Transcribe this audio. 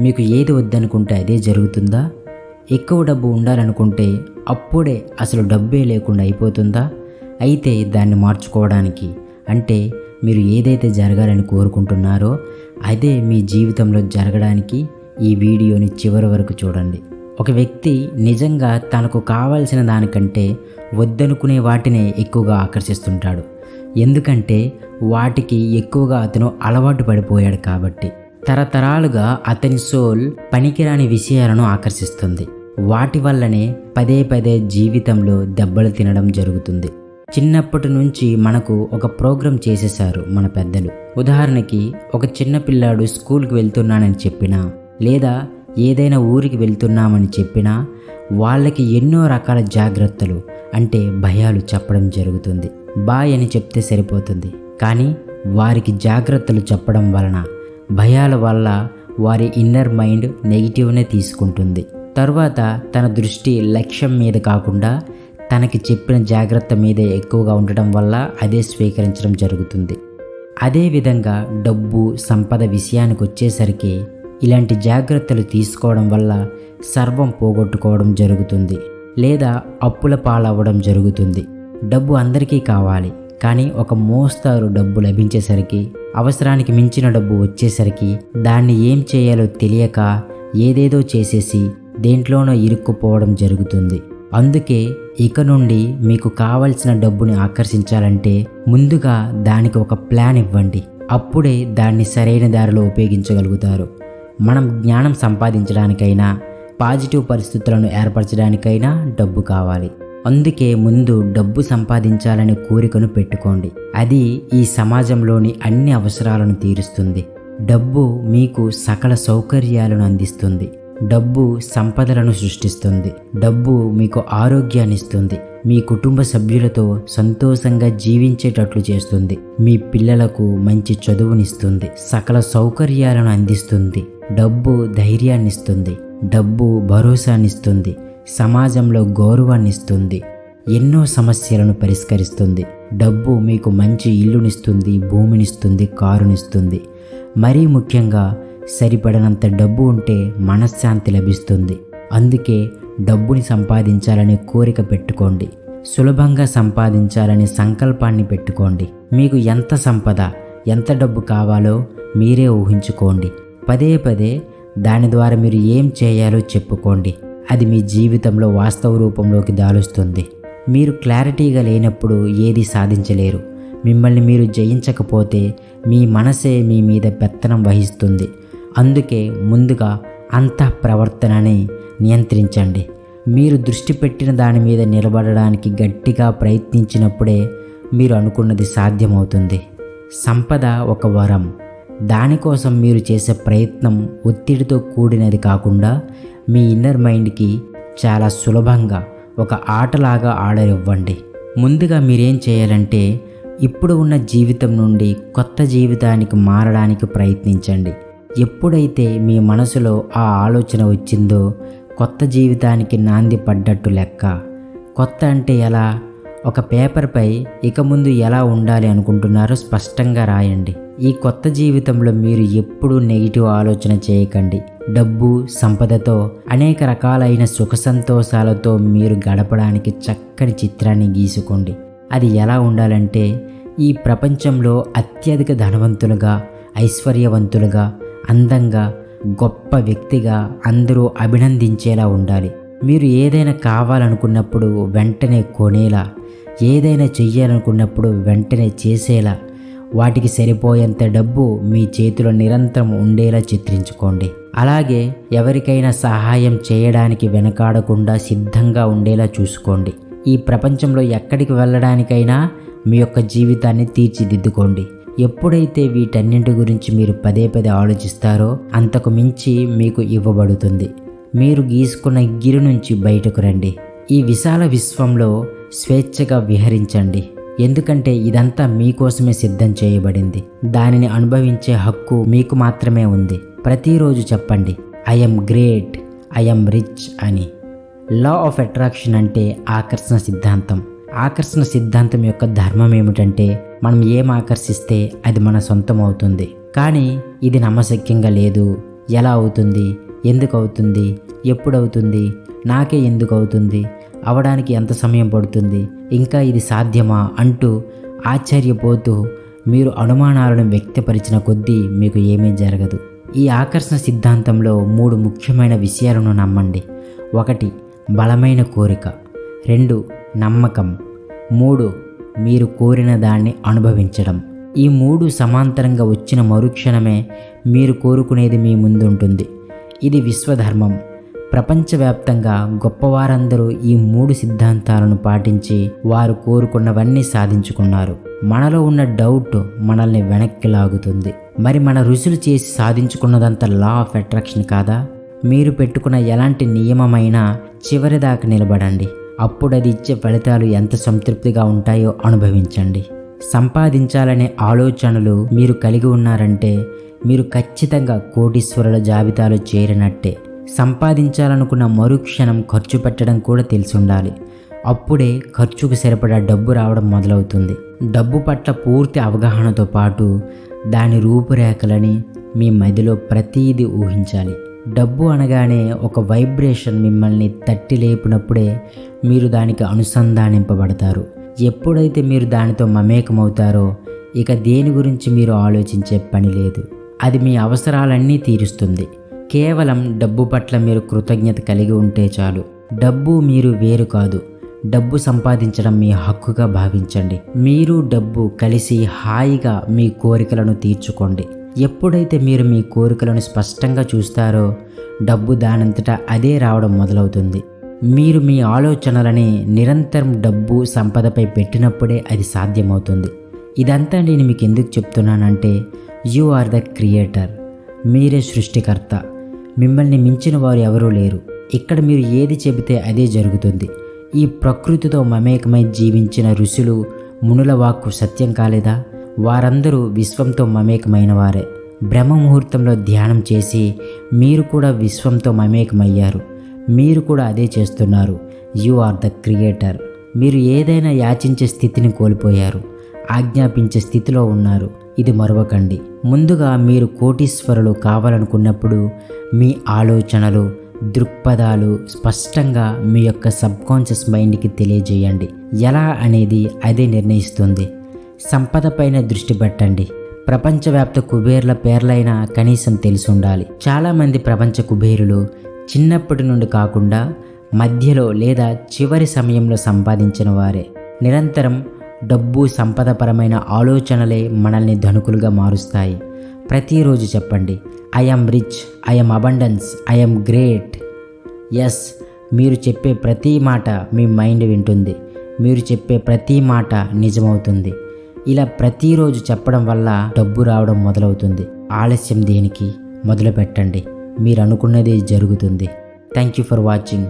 మీకు ఏది వద్దనుకుంటే అదే జరుగుతుందా? ఎక్కువ డబ్బు ఉండాలనుకుంటే అప్పుడే అసలు డబ్బే లేకుండా అయిపోతుందా? అయితే దాన్ని మార్చుకోవడానికి అంటే మీరు ఏదైతే జరగాలని కోరుకుంటున్నారో అదే మీ జీవితంలో జరగడానికి ఈ వీడియోని చివరి వరకు చూడండి. ఒక వ్యక్తి నిజంగా తనకు కావాల్సిన దానికంటే వద్దనుకునే వాటినే ఎక్కువగా ఆకర్షిస్తుంటాడు. ఎందుకంటే వాటికి ఎక్కువగా అతను అలవాటు పడిపోయాడు కాబట్టి. తరతరాలుగా అతని సోల్ పనికిరాని విషయాలను ఆకర్షిస్తుంది. వాటి వల్లనే పదే పదే జీవితంలో దెబ్బలు తినడం జరుగుతుంది. చిన్నప్పటి నుంచి మనకు ఒక ప్రోగ్రాం చేసేశారు మన పెద్దలు. ఉదాహరణకి ఒక చిన్న పిల్లాడు స్కూల్కి వెళ్తున్నానని చెప్పినా లేదా ఏదైనా ఊరికి వెళ్తున్నామని చెప్పినా వాళ్ళకి ఎన్నో రకాల జాగ్రత్తలు అంటే భయాలు చెప్పడం జరుగుతుంది. బాయ్ అని చెప్తే సరిపోతుంది. కానీ వారికి జాగ్రత్తలు చెప్పడం వలన భయాల వల్ల వారి ఇన్నర్ మైండ్ నెగిటివ్నే తీసుకుంటుంది. తరువాత తన దృష్టి లక్ష్యం మీద కాకుండా తనకి చెప్పిన జాగ్రత్త మీదే ఎక్కువగా ఉండటం వల్ల అదే స్వీకరించడం జరుగుతుంది. అదేవిధంగా డబ్బు సంపద విషయానికి వచ్చేసరికి ఇలాంటి జాగ్రత్తలు తీసుకోవడం వల్ల సర్వం పోగొట్టుకోవడం జరుగుతుంది. లేదా అప్పుల పాలవ్వడం జరుగుతుంది. డబ్బు అందరికీ కావాలి. కానీ ఒక మోస్తారు డబ్బు లభించేసరికి అవసరానికి మించిన డబ్బు వచ్చేసరికి దాన్ని ఏం చేయాలో తెలియక ఏదేదో చేసేసి దేంట్లోనో ఇరుక్కుపోవడం జరుగుతుంది. అందుకే ఇక నుండి మీకు కావలసిన డబ్బుని ఆకర్షించాలంటే ముందుగా దానికి ఒక ప్లాన్ ఇవ్వండి. అప్పుడే దాన్ని సరైన దారిలో ఉపయోగించగలుగుతారు. మనం జ్ఞానం సంపాదించడానికైనా పాజిటివ్ పరిస్థితులను ఏర్పరచడానికైనా డబ్బు కావాలి. అందుకే ముందు డబ్బు సంపాదించాలనే కోరికను పెట్టుకోండి. అది ఈ సమాజంలోని అన్ని అవసరాలను తీరుస్తుంది. డబ్బు మీకు సకల సౌకర్యాలను అందిస్తుంది. డబ్బు సంపదలను సృష్టిస్తుంది. డబ్బు మీకు ఆరోగ్యాన్ని ఇస్తుంది. మీ కుటుంబ సభ్యులతో సంతోషంగా జీవించేటట్లు చేస్తుంది. మీ పిల్లలకు మంచి చదువునిస్తుంది. సకల సౌకర్యాలను అందిస్తుంది. డబ్బు ధైర్యాన్నిస్తుంది. డబ్బు భరోసానిస్తుంది సమాజంలో గౌరవాన్ని ఇస్తుంది ఎన్నో సమస్యలను పరిష్కరిస్తుంది. డబ్బు మీకు మంచి ఇల్లునిస్తుంది భూమినిస్తుంది కారునిస్తుంది. మరీ ముఖ్యంగా సరిపడనంత డబ్బు ఉంటే మనశ్శాంతి లభిస్తుంది. అందుకే డబ్బుని సంపాదించాలనే కోరిక పెట్టుకోండి. సులభంగా సంపాదించాలనే సంకల్పాన్ని పెట్టుకోండి. మీకు ఎంత సంపద ఎంత డబ్బు కావాలో మీరే ఊహించుకోండి. పదే పదే దాని ద్వారా మీరు ఏం చేయాలో చెప్పుకోండి. అది మీ జీవితంలో వాస్తవ రూపంలోకి దాలుస్తుంది మీరు క్లారిటీగా లేనప్పుడు ఏది సాధించలేరు. మిమ్మల్ని మీరు జయించకపోతే మీ మనసే మీ మీద పెత్తనం వహిస్తుంది. అందుకే ముందుగా అంతః ప్రవర్తనని నియంత్రించండి. మీరు దృష్టి పెట్టిన దాని మీద నిలబడడానికి గట్టిగా ప్రయత్నించినప్పుడే మీరు అనుకున్నది సాధ్యమవుతుంది. సంపద ఒక వరం. దానికోసం మీరు చేసే ప్రయత్నం ఒత్తిడితో కూడినది కాకుండా మీ ఇన్నర్ మైండ్కి చాలా సులభంగా ఒక ఆటలాగా ఆడనివ్వండి. ముందుగా మీరేం చేయాలంటే ఇప్పుడు ఉన్న జీవితం నుండి కొత్త జీవితానికి మారడానికి ప్రయత్నించండి. ఎప్పుడైతే మీ మనసులో ఆ ఆలోచన వచ్చిందో కొత్త జీవితానికి నాంది పడ్డట్టు లెక్క. కొత్త అంటే ఎలా? ఒక పేపర్పై ఇక ముందు ఎలా ఉండాలి అనుకుంటున్నారో స్పష్టంగా రాయండి. ఈ కొత్త జీవితంలో మీరు ఎప్పుడూ నెగిటివ్ ఆలోచన చేయకండి. డబ్బు సంపదతో అనేక రకాలైన సుఖ సంతోషాలతో మీరు గడపడానికి చక్కని చిత్రాన్ని గీసుకోండి. అది ఎలా ఉండాలంటే ఈ ప్రపంచంలో అత్యధిక ధనవంతులుగా ఐశ్వర్యవంతులుగా అందంగా గొప్ప వ్యక్తిగా అందరూ అభినందించేలా ఉండాలి. మీరు ఏదైనా కావాలనుకున్నప్పుడు వెంటనే కొనేలా ఏదైనా చెయ్యాలనుకున్నప్పుడు వెంటనే చేసేలా వాటికి సరిపోయేంత డబ్బు మీ చేతిలో నిరంతరం ఉండేలా చిత్రించుకోండి. అలాగే ఎవరికైనా సహాయం చేయడానికి వెనకాడకుండా సిద్ధంగా ఉండేలా చూసుకోండి. ఈ ప్రపంచంలో ఎక్కడికి వెళ్ళడానికైనా మీ యొక్క జీవితాన్ని తీర్చిదిద్దుకోండి. ఎప్పుడైతే వీటన్నింటి గురించి మీరు పదే పదే ఆలోచిస్తారో అంతకు మించి మీకు ఇవ్వబడుతుంది. మీరు గీసుకున్న గిరి నుంచి బయటకు రండి. ఈ విశాల విశ్వంలో స్వేచ్ఛగా విహరించండి. ఎందుకంటే ఇదంతా మీకోసమే సిద్ధం చేయబడింది. దానిని అనుభవించే హక్కు మీకు మాత్రమే ఉంది. ప్రతిరోజు చెప్పండి ఐఎమ్ గ్రేట్ ఐఎమ్ రిచ్ అని. లా ఆఫ్ అట్రాక్షన్ అంటే ఆకర్షణ సిద్ధాంతం. ఆకర్షణ సిద్ధాంతం యొక్క ధర్మం ఏమిటంటే మనం ఏం ఆకర్షిస్తే అది మన సొంతం అవుతుంది. కానీ ఇది నమ్మశక్యంగా లేదు. ఎలా అవుతుంది? ఎందుకు అవుతుంది? ఎప్పుడు అవుతుంది? నాకే ఎందుకు అవుతుంది అవడానికి ఎంత సమయం పడుతుంది? ఇంకా ఇది సాధ్యమా? అంటూ ఆశ్చర్యపోతూ మీరు అనుమానాలను వ్యక్తపరిచిన కొద్దీ మీకు ఏమీ జరగదు. ఈ ఆకర్షణ సిద్ధాంతంలో మూడు ముఖ్యమైన విషయాలను నమ్మండి. ఒకటి బలమైన కోరిక. రెండు నమ్మకం. మూడు మీరు కోరిన దాన్ని అనుభవించడం. ఈ మూడు సమాంతరంగా వచ్చిన మరుక్షణమే మీరు కోరుకునేది మీ ముందుంటుంది. ఇది విశ్వధర్మం. ప్రపంచవ్యాప్తంగా గొప్పవారందరూ ఈ మూడు సిద్ధాంతాలను పాటించి వారు కోరుకున్నవన్నీ సాధించుకున్నారు. మనలో ఉన్న డౌట్ మనల్ని వెనక్కి లాగుతుంది. మరి మన రుచులు చేసి సాధించుకున్నదంతా లా ఆఫ్ అట్రాక్షన్ కాదా? మీరు పెట్టుకున్న ఎలాంటి నియమమైనా చివరిదాకా నిలబడండి. అప్పుడు అది ఇచ్చే ఫలితాలు ఎంత సంతృప్తిగా ఉంటాయో అనుభవించండి. సంపాదించాలనే ఆలోచనలు మీరు కలిగి ఉన్నారంటే మీరు ఖచ్చితంగా కోటీశ్వరుల జాబితాలో చేరినట్టే. సంపాదించాలనుకున్న మరుక్షణం ఖర్చు పెట్టడం కూడా తెలిసి ఉండాలి అప్పుడే ఖర్చుకు సరిపడా డబ్బు రావడం మొదలవుతుంది. డబ్బు పట్ల పూర్తి అవగాహనతో పాటు దాని రూపురేఖలని మీ మదిలో ప్రతీది ఊహించాలి. డబ్బు అనగానే ఒక వైబ్రేషన్ మిమ్మల్ని తట్టి లేపినప్పుడే మీరు దానికి అనుసంధానింపబడతారు. ఎప్పుడైతే మీరు దానితో మమేకమవుతారో ఇక దేని గురించి మీరు ఆలోచించే పని లేదు. అది మీ అవసరాలన్నీ తీరుస్తుంది. కేవలం డబ్బు పట్ల మీరు కృతజ్ఞత కలిగి ఉంటే చాలు. డబ్బు మీరు వేరు కాదు. డబ్బు సంపాదించడం మీ హక్కుగా భావించండి. మీరు డబ్బు కలిసి హాయిగా మీ కోరికలను తీర్చుకోండి. ఎప్పుడైతే మీరు మీ కోరికలను స్పష్టంగా చూస్తారో డబ్బు దానంతటా అదే రావడం మొదలవుతుంది. మీరు మీ ఆలోచనలని నిరంతరం డబ్బు సంపదపై పెట్టినప్పుడే అది సాధ్యమవుతుంది. ఇదంతా నేను మీకు ఎందుకు చెప్తున్నానంటే యు ఆర్ ద క్రియేటర్. మీరే సృష్టికర్త. మిమ్మల్ని మించిన వారు ఎవరూ లేరు. ఇక్కడ మీరు ఏది చెబితే అదే జరుగుతుంది. ఈ ప్రకృతితో మమేకమై జీవించిన ఋషులు మునుల వాక్కు సత్యం కాలేదా? వారందరూ విశ్వంతో మమేకమైన వారే. బ్రహ్మ ముహూర్తంలో ధ్యానం చేసి మీరు కూడా విశ్వంతో మమేకమయ్యారు. మీరు కూడా అదే చేస్తున్నారు. You are the creator. మీరు ఏదైనా యాచించే స్థితిని కోల్పోయారు. ఆజ్ఞాపించే స్థితిలో ఉన్నారు. ఇది మరవకండి. ముందుగా మీరు కోటీశ్వరులు కావాలనుకున్నప్పుడు మీ ఆలోచనలు దృక్పథాలు స్పష్టంగా మీ యొక్క సబ్కాన్షియస్ మైండ్కి తెలియజేయండి. ఎలా అనేది అదే నిర్ణయిస్తుంది. సంపదపైన దృష్టి పెట్టండి. ప్రపంచవ్యాప్త కుబేర్ల పేర్లైనా కనీసం తెలిసి ఉండాలి చాలామంది ప్రపంచ కుబేరులు చిన్నప్పటి నుండి కాకుండా మధ్యలో లేదా చివరి సమయంలో సంపాదించిన వారే. నిరంతరం డబ్బు సంపదపరమైన ఆలోచనలే మనల్ని ధనుకులుగా మారుస్తాయి. ప్రతిరోజు చెప్పండి I'm rich I'm abundance I'm great yes మీరు చెప్పే ప్రతి మాట మీ మైండ్ వింటుంది. మీరు చెప్పే ప్రతి మాట నిజమవుతుంది. ఇలా ప్రతిరోజు చెప్పడం వల్ల డబ్బు రావడం మొదలవుతుంది. ఆలస్యం దేనికి? మొదలుపెట్టండి. మీరు అనుకున్నది జరుగుతుంది. Thank you for watching